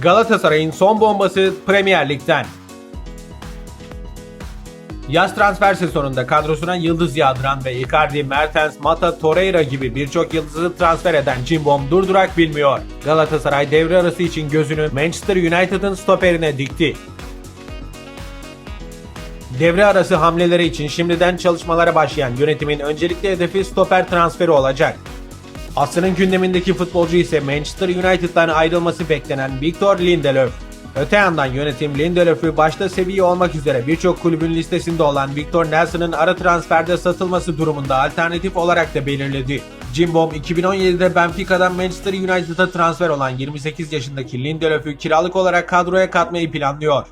Galatasaray'ın son bombası Premier Lig'den. Yaz transfer sezonunda kadrosuna yıldız yağdıran ve Icardi, Mertens, Mata, Torreira gibi birçok yıldızı transfer eden Cimbom durdurak bilmiyor. Galatasaray devre arası için gözünü Manchester United'ın stoperine dikti. Devre arası hamleleri için şimdiden çalışmalara başlayan yönetimin öncelikli hedefi stoper transferi olacak. Aslı'nın gündemindeki futbolcu ise Manchester United'dan ayrılması beklenen Victor Lindelöf. Öte yandan yönetim Lindelöf'ü başta seviye olmak üzere birçok kulübün listesinde olan Victor Nelson'ın ara transferde satılması durumunda alternatif olarak da belirledi. Cimbom 2017'de Benfica'dan Manchester United'a transfer olan 28 yaşındaki Lindelöf'ü kiralık olarak kadroya katmayı planlıyor.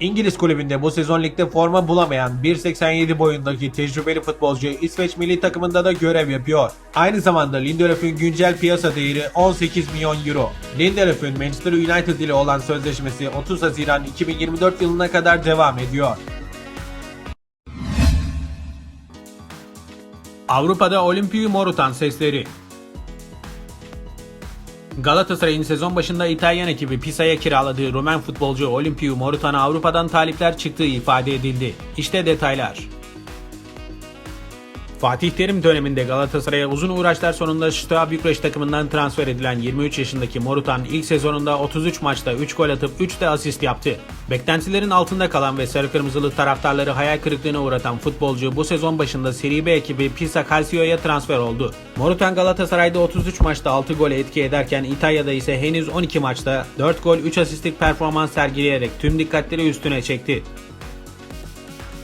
İngiliz kulübünde bu sezon ligde forma bulamayan 1.87 boyundaki tecrübeli futbolcu İsveç milli takımında da görev yapıyor. Aynı zamanda Lindelöf'ün güncel piyasa değeri 18 milyon euro. Lindelöf'ün Manchester United ile olan sözleşmesi 30 Haziran 2024 yılına kadar devam ediyor. Avrupa'da Olimpiyu Morutan sesleri Galatasaray'ın sezon başında İtalyan ekibi Pisa'ya kiraladığı Rumen futbolcu Olimpiyu Morutan'a Avrupa'dan talipler çıktığı ifade edildi. İşte detaylar. Fatih Terim döneminde Galatasaray'a uzun uğraşlar sonunda Steaua Bükreş takımından transfer edilen 23 yaşındaki Morutan ilk sezonunda 33 maçta 3 gol atıp 3 de asist yaptı. Beklentilerin altında kalan ve sarı kırmızılı taraftarları hayal kırıklığına uğratan futbolcu bu sezon başında Serie B ekibi Pisa Calcio'ya transfer oldu. Morutan Galatasaray'da 33 maçta 6 gol etki ederken İtalya'da ise henüz 12 maçta 4 gol 3 asistlik performans sergileyerek tüm dikkatleri üstüne çekti.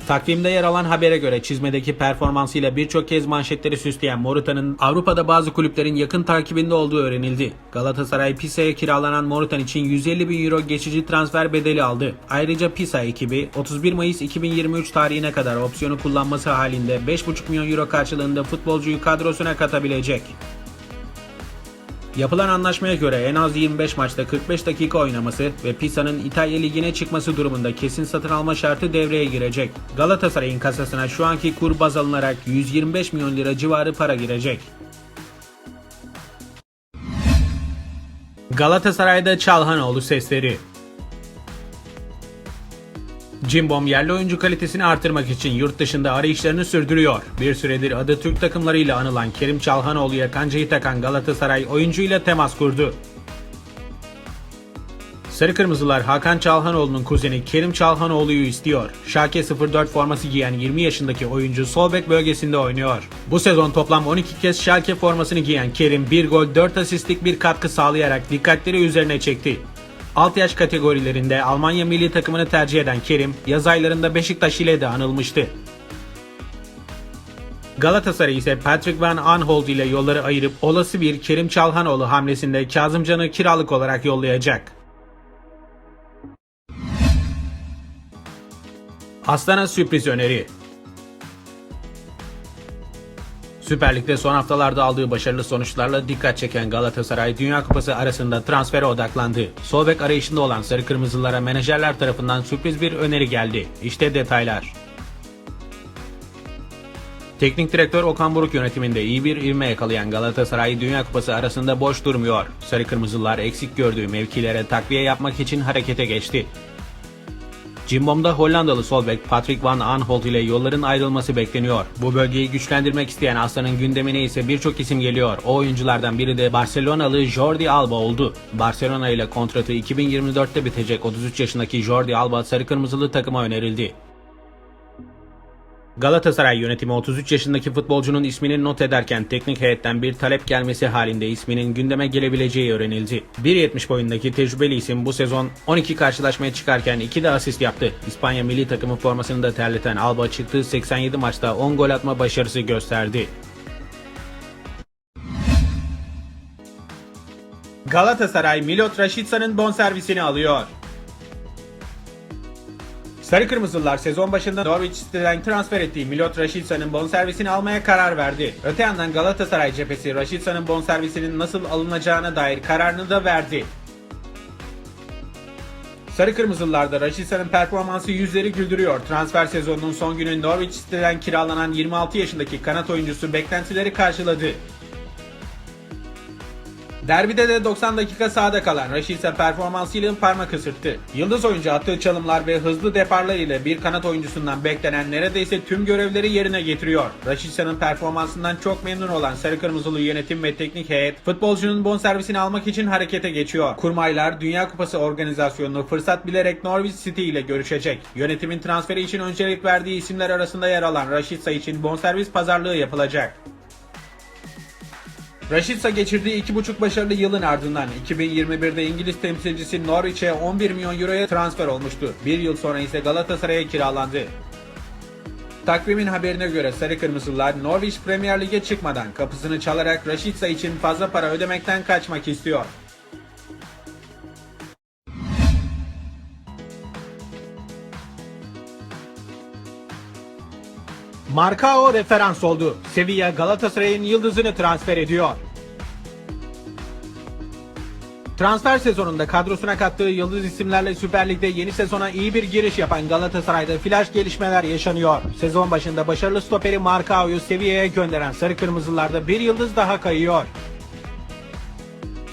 Takvimde yer alan habere göre çizmedeki performansıyla birçok kez manşetleri süsleyen Morutan'ın Avrupa'da bazı kulüplerin yakın takibinde olduğu öğrenildi. Galatasaray Pisa'ya kiralanan Morutan için 150 bin euro geçici transfer bedeli aldı. Ayrıca Pisa ekibi 31 Mayıs 2023 tarihine kadar opsiyonu kullanması halinde 5,5 milyon euro karşılığında futbolcuyu kadrosuna katabilecek. Yapılan anlaşmaya göre en az 25 maçta 45 dakika oynaması ve Pisa'nın İtalya Ligi'ne çıkması durumunda kesin satın alma şartı devreye girecek. Galatasaray'ın kasasına şu anki kur baz alınarak 125 milyon lira civarı para girecek. Galatasaray'da Çalhanoğlu sesleri Cimbom yerli oyuncu kalitesini artırmak için yurt dışında arayışlarını sürdürüyor. Bir süredir adı Türk takımlarıyla anılan Kerim Çalhanoğlu'ya kancayı takan Galatasaray oyuncuyla temas kurdu. Sarı Kırmızılar Hakan Çalhanoğlu'nun kuzeni Kerim Çalhanoğlu'yu istiyor. Şalke 04 forması giyen 20 yaşındaki oyuncu sol bek bölgesinde oynuyor. Bu sezon toplam 12 kez Şalke formasını giyen Kerim 1 gol 4 asistlik bir katkı sağlayarak dikkatleri üzerine çekti. Alt yaş kategorilerinde Almanya milli takımını tercih eden Kerim, yaz aylarında Beşiktaş ile de anılmıştı. Galatasaray ise Patrick Van Aanholt ile yolları ayırıp olası bir Kerim Çalhanoğlu hamlesinde Kazımcan'ı kiralık olarak yollayacak. Aslan'a sürpriz öneri. Süper Lig'de son haftalarda aldığı başarılı sonuçlarla dikkat çeken Galatasaray Dünya Kupası arasında transfere odaklandı. Sol arayışında olan Sarı Kırmızılara menajerler tarafından sürpriz bir öneri geldi. İşte detaylar. Teknik direktör Okan Buruk yönetiminde iyi bir ivme yakalayan Galatasaray Dünya Kupası arasında boş durmuyor. Sarı Kırmızılar eksik gördüğü mevkilere takviye yapmak için harekete geçti. Cimbom'da Hollandalı sol Patrick Van Aanholt ile yolların ayrılması bekleniyor. Bu bölgeyi güçlendirmek isteyen Aslan'ın gündemine ise birçok isim geliyor. O oyunculardan biri de Barcelonalı Jordi Alba oldu. Barcelona ile kontratı 2024'te bitecek 33 yaşındaki Jordi Alba sarı kırmızılı takıma önerildi. Galatasaray yönetimi 33 yaşındaki futbolcunun ismini not ederken teknik heyetten bir talep gelmesi halinde isminin gündeme gelebileceği öğrenildi. 1.70 boyundaki tecrübeli isim bu sezon 12 karşılaşmaya çıkarken 2 de asist yaptı. İspanya milli takımı formasını da terleten Alba çıktığı 87 maçta 10 gol atma başarısı gösterdi. Galatasaray Milot Rashidsa'nın bonservisini alıyor. Sarı Kırmızılar sezon başında Norwich City'den transfer ettiği Milot Rashidsa'nın bonservisini almaya karar verdi. Öte yandan Galatasaray cephesi Rashidsa'nın bonservisinin nasıl alınacağına dair kararını da verdi. Sarı Kırmızılılarda Rashidsa'nın performansı yüzleri güldürüyor. Transfer sezonunun son günü Norwich City'den kiralanan 26 yaşındaki kanat oyuncusu beklentileri karşıladı. Derbide de 90 dakika sahada kalan Rashica performansıyla parmak ısırttı. Yıldız oyuncu attığı çalımlar ve hızlı deparlar ile bir kanat oyuncusundan beklenen neredeyse tüm görevleri yerine getiriyor. Rashica'nın performansından çok memnun olan Sarı Kırmızılı yönetim ve teknik heyet futbolcunun bonservisini almak için harekete geçiyor. Kurmaylar Dünya Kupası organizasyonunu fırsat bilerek Norwich City ile görüşecek. Yönetimin transferi için öncelik verdiği isimler arasında yer alan Rashica için bonservis pazarlığı yapılacak. Rashica geçirdiği iki buçuk başarılı yılın ardından 2021'de İngiliz temsilcisi Norwich'e 11 milyon euroya transfer olmuştu. Bir yıl sonra ise Galatasaray'a kiralandı. Takvimin haberine göre Sarı Kırmızılar Norwich Premier Lig'e çıkmadan kapısını çalarak Rashica için fazla para ödemekten kaçmak istiyor. Marcao referans oldu. Sevilla Galatasaray'ın yıldızını transfer ediyor. Transfer sezonunda kadrosuna kattığı yıldız isimlerle Süper Lig'de yeni sezona iyi bir giriş yapan Galatasaray'da flash gelişmeler yaşanıyor. Sezon başında başarılı stoperi Marcao'yu Sevilla'ya gönderen Sarı Kırmızılarda bir yıldız daha kayıyor.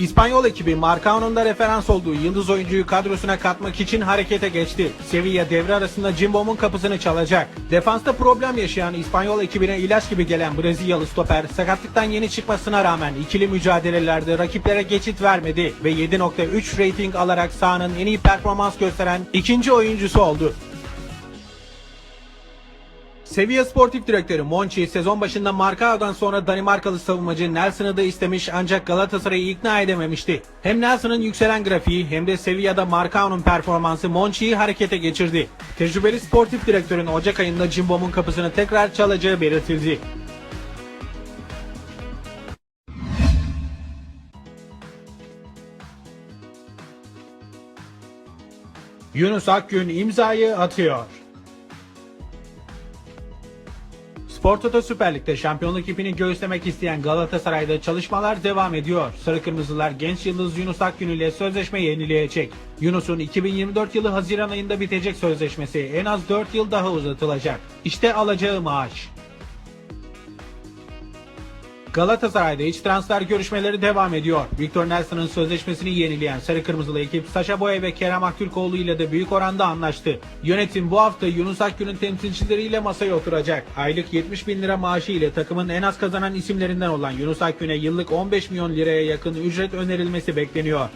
İspanyol ekibi Marcao'nun da referans olduğu yıldız oyuncuyu kadrosuna katmak için harekete geçti. Sevilla devre arasında Cimbom'un kapısını çalacak. Defansta problem yaşayan İspanyol ekibine ilaç gibi gelen Brezilyalı stoper sakatlıktan yeni çıkmasına rağmen ikili mücadelelerde rakiplere geçit vermedi ve 7.3 rating alarak sahanın en iyi performans gösteren ikinci oyuncusu oldu. Sevilla Sportif Direktörü Monchi sezon başında Marcao'dan sonra Danimarkalı savunmacı Nelson'ı da istemiş ancak Galatasaray'ı ikna edememişti. Hem Nelson'ın yükselen grafiği hem de Sevilla'da Marcao'nun performansı Monchi'yi harekete geçirdi. Tecrübeli sportif direktörün Ocak ayında Cimbom'un kapısını tekrar çalacağı belirtildi. Yunus Akgün imzayı atıyor. Spor Toto Süper Lig'de şampiyonluk ipini göğüslemek isteyen Galatasaray'da çalışmalar devam ediyor. Sarı Kırmızılar genç yıldız Yunus Akgün ile sözleşme yenileyecek. Yunus'un 2024 yılı Haziran ayında bitecek sözleşmesi en az 4 yıl daha uzatılacak. İşte alacağı maaş. Galatasaray'da iç transfer görüşmeleri devam ediyor. Victor Nelson'ın sözleşmesini yenileyen Sarı Kırmızılı ekip Saşa Boya ve Kerem Aktürkoğlu ile de büyük oranda anlaştı. Yönetim bu hafta Yunus Akgün'ün temsilcileriyle masaya oturacak. Aylık 70 bin lira maaşı ile takımın en az kazanan isimlerinden olan Yunus Akgün'e yıllık 15 milyon liraya yakın ücret önerilmesi bekleniyor.